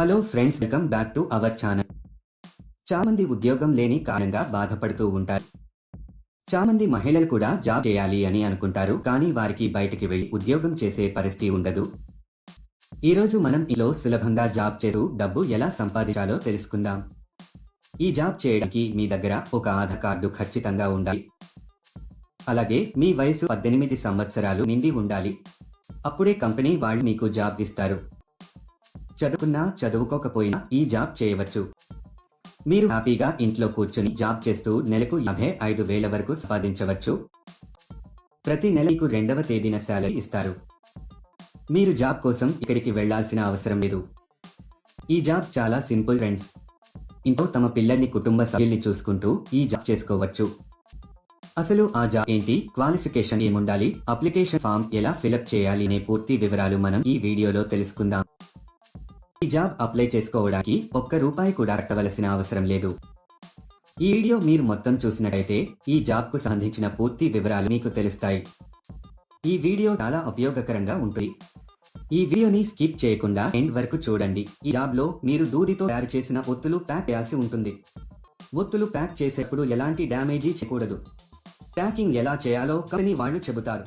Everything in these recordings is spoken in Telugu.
Hello friends welcome back to our channel. చామంది ఉద్యోగం లేని కారణంగా బాధపడుతూ ఉంటారు. చామంది మహిళలు కూడా జాబ్ చేయాలి అని అనుకుంటారు కానీ వారికి బయటికి వెళ్ళి ఉద్యోగం చేసే పరిస్థితి ఉండదు. ఈరోజు మనం ఇలో సులభంగా జాబ్ చేస్తూ డబ్బు ఎలా సంపాదించాలో తెలుసుకుందాం. ఈ జాబ్ చేయడానికి మీ దగ్గర ఒక ఆధార్ కార్డు ఖచ్చితంగా ఉండాలి. అలాగే మీ వయసు పద్దెనిమిది సంవత్సరాలు నిండి ఉండాలి. అప్పుడే కంపెనీ వాళ్ళు మీకు జాబ్ ఇస్తారు. చదువుకున్నా చదువుకోకపోయినా ఈ జాబ్ చేయవచ్చు. మీరు హ్యాపీగా ఇంట్లో కూర్చుని జాబ్ చేస్తూ నెలకు యాభై ఐదు వేల వరకు సంపాదించవచ్చు. ప్రతి నెల మీకు రెండవ తేదీన శాలరీ ఇస్తారు. మీరు జాబ్ కోసం ఇక్కడికి వెళ్ళాల్సిన అవసరం లేదు. ఈ జాబ్ చాలా సింపుల్ ఫ్రెండ్స్. ఇంట్లో తమ పిల్లల్ని కుటుంబ సభ్యుల్ని చూసుకుంటూ ఈ జాబ్ చేసుకోవచ్చు. అసలు ఆ జాబ్ ఏంటి? క్వాలిఫికేషన్ ఏముండాలి? అప్లికేషన్ ఫామ్ ఎలా ఫిలప్ చేయాలి? అనే పూర్తి వివరాలు మనం ఈ వీడియోలో తెలుసుకుందాం. ఈ జాబ్ అప్లై చేసుకోవడానికి ఒక్క రూపాయి కూడా కట్టవలసిన అవసరం లేదు. ఈ వీడియో మీరు మొత్తం చూసినట్టయితే ఈ జాబ్కు సంబంధించిన పూర్తి వివరాలు మీకు తెలుస్తాయి. ఈ వీడియో చాలా ఉపయోగకరంగా ఉంటుంది. ఈ వీడియోని స్కిప్ చేయకుండా ఎండ్ వరకు చూడండి. ఈ జాబ్లో మీరు దూదితో తయారు చేసిన ఒత్తులు ప్యాక్ చేయాల్సి ఉంటుంది. ఒత్తులు ప్యాక్ చేసేప్పుడు ఎలాంటి డ్యామేజీ చేయకూడదు. ప్యాకింగ్ ఎలా చేయాలో కంపెనీ వాళ్ళు చెబుతారు.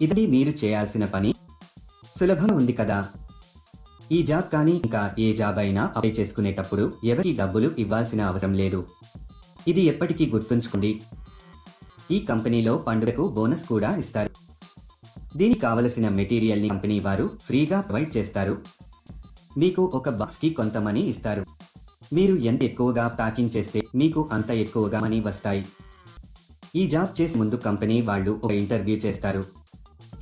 ఇది మీరు చేయాల్సిన పని? సులభం ఉంది కదా. ఈ జాబ్ కానీ ఇంకా ఏ జాబ్ అయినా అప్లై చేసుకునేటప్పుడు ఎవరికి డబ్బులు ఇవ్వాల్సిన అవసరం లేదు. ఇది ఎప్పటికీ గుర్తుంచుకోండి. ఈ కంపెనీలో పండుగకు బోనస్ కూడా ఇస్తారు. దీనికి కావలసిన మెటీరియల్ని కంపెనీ వారు ఫ్రీగా ప్రొవైడ్ చేస్తారు. మీకు ఒక బాక్స్కి కొంత మనీ ఇస్తారు. మీరు ఎంత ఎక్కువగా ప్యాకింగ్ చేస్తే మీకు అంత ఎక్కువగా మనీ వస్తాయి. ఈ జాబ్ చేసే ముందు కంపెనీ వాళ్ళు ఒక ఇంటర్వ్యూ చేస్తారు.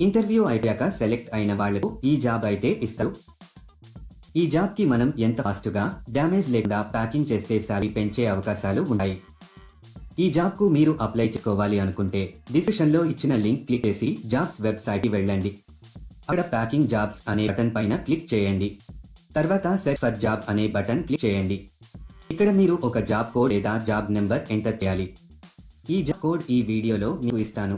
ఇంటర్వ్యూ అయ్యాక సెలెక్ట్ అయిన వాళ్ళకు ఈ జాబ్ అయితే ఇస్తారు. ఈ జాబ్కి మనం ఎంత ఫాస్ట్గా డ్యామేజ్ లేకుండా ప్యాకింగ్ చేస్తే శాలరీ పెంచే అవకాశాలు ఉన్నాయి ఈ జాబ్కు మీరు అప్లై చేసుకోవాలి అనుకుంటే డిస్క్రిప్షన్లో ఇచ్చిన లింక్ క్లిక్ చేసి జాబ్స్ వెబ్సైట్కి వెళ్ళండి. అక్కడ ప్యాకింగ్ జాబ్స్ అనే బటన్ పైన క్లిక్ చేయండి. తర్వాత సెర్చ్ ఫర్ జాబ్ అనే బటన్ క్లిక్ చేయండి. ఇక్కడ మీరు ఒక జాబ్ కోడ్ లేదా జాబ్ నెంబర్ ఎంటర్ చేయాలి. ఈ జాబ్ కోడ్ ఈ వీడియోలో మీకు ఇస్తాను.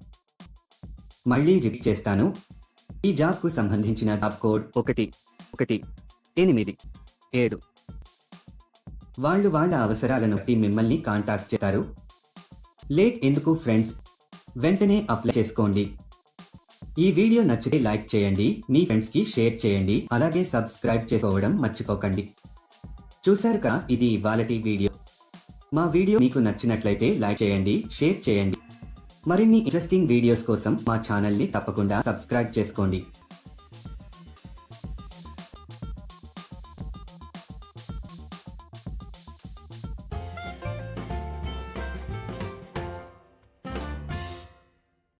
మళ్ళీ రిపీట్ చేస్తాను. ఈ జాబ్కు సంబంధించిన జాబ్ కోడ్ ఒకటి ఒకటి ఎనిమిది ఏడు. వాళ్ళు వాళ్ళ అవసరాలను బట్టి మిమ్మల్ని కాంటాక్ట్ చేస్తారు. లేట్ ఎందుకు ఫ్రెండ్స్ వెంటనే అప్లై చేసుకోండి. ఈ వీడియో నచ్చితే లైక్ చేయండి మీ ఫ్రెండ్స్కి షేర్ చేయండి అలాగే సబ్స్క్రైబ్ చేసుకోవడం మర్చిపోకండి. చూశారుగా ఇది ఇవాళటి వీడియో. మా వీడియో మీకు నచ్చినట్లయితే లైక్ చేయండి షేర్ చేయండి. మరిన్ని ఇంట్రెస్టింగ్ వీడియోస్ కోసం మా ఛానల్ని తప్పకుండా సబ్స్క్రైబ్ చేసుకోండి.